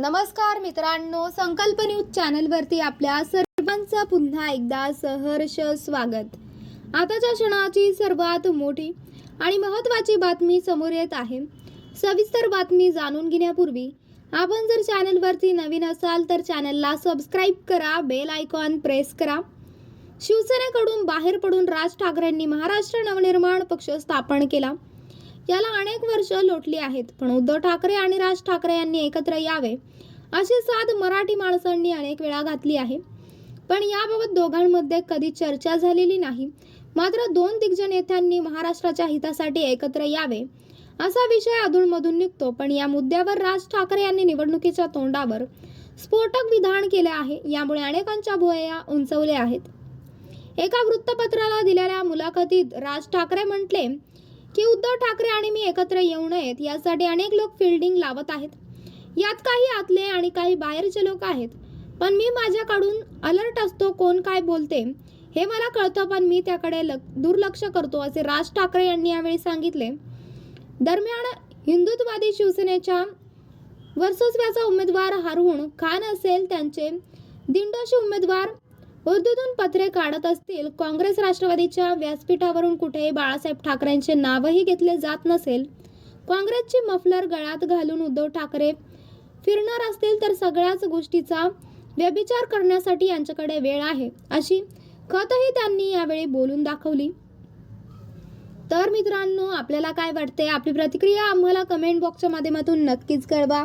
नमस्कार मित्रांनो संकल्प न्यूज चॅनलवरती आपल्या सर्वांचं पुन्हा एकदा सहर्ष स्वागत. आताच्या क्षणाची सर्वात मोठी आणि महत्त्वाची बातमी समोर येत आहे. सविस्तर बातमी जाणून घेण्यापूर्वी आपण जर चॅनलवरती नवीन असाल तर चॅनलला सबस्क्राईब करा बेल आयकॉन प्रेस करा. शिवसेनेकडून बाहेर पडून राज ठाकरेंनी महाराष्ट्र नवनिर्माण पक्ष स्थापन केला. याला अनेक वर्ष लोटली आहेत. पण उद्धव ठाकरे आणि राज ठाकरे यांनी एकत्र यावे अशी साध मराठी माणसांनी अनेक वेळा घातली आहे. पण याबाबत दोघांमध्ये कधी चर्चा झालेली नाही. मात्र दोन दिग्गज नेत्यांनी महाराष्ट्राच्या हितासाठी एकत्र यावे असा विषय अधूनमधून निघतो. पण या मुद्द्यावर राज ठाकरे यांनी निवडणुकीच्या तोंडावर स्फोटक विधान केले आहे. यामुळे अनेकांच्या भुवया उंचवल्या आहेत. एका वृत्तपत्राला दिलेल्या मुलाखतीत राज ठाकरे म्हटले की उद्धव ठाकरे आणि मी एकत्र येऊ नयेत यासाठी अनेक लोक फिल्डिंग लावत आहेत. यात काही आतले आणि काही बाहेरचे लोक आहेत. पण मी माझ्याकडून अलर्ट असतो कोण काय बोलते हे मला कळतं पण मी त्याकडे दुर्लक्ष करतो असे राज ठाकरे यांनी यावेळी सांगितले. दरम्यान हिंदुत्ववादी शिवसेनेच्या वर्चस्वाचा उमेदवार हरवून खान असेल त्यांचे दिंडोशी उमेदवार उर्दूतून पत्रे काढत असतील काँग्रेस राष्ट्रवादीच्या व्यासपीठावरून कुठेही बाळासाहेब ठाकरेंचे नावही घेतले जात नसेल काँग्रेसची मफलर गळ्यात घालून उद्धव ठाकरे फिरणार असतील तर सगळ्याच गोष्टीचा व्यभिचार करण्यासाठी यांच्याकडे वेळ आहे अशी खतही त्यांनी यावेळी बोलून दाखवली. तर मित्रांनो आपल्याला काय वाटते? आपली प्रतिक्रिया आम्हाला कमेंट बॉक्सच्या माध्यमातून नक्कीच कळवा.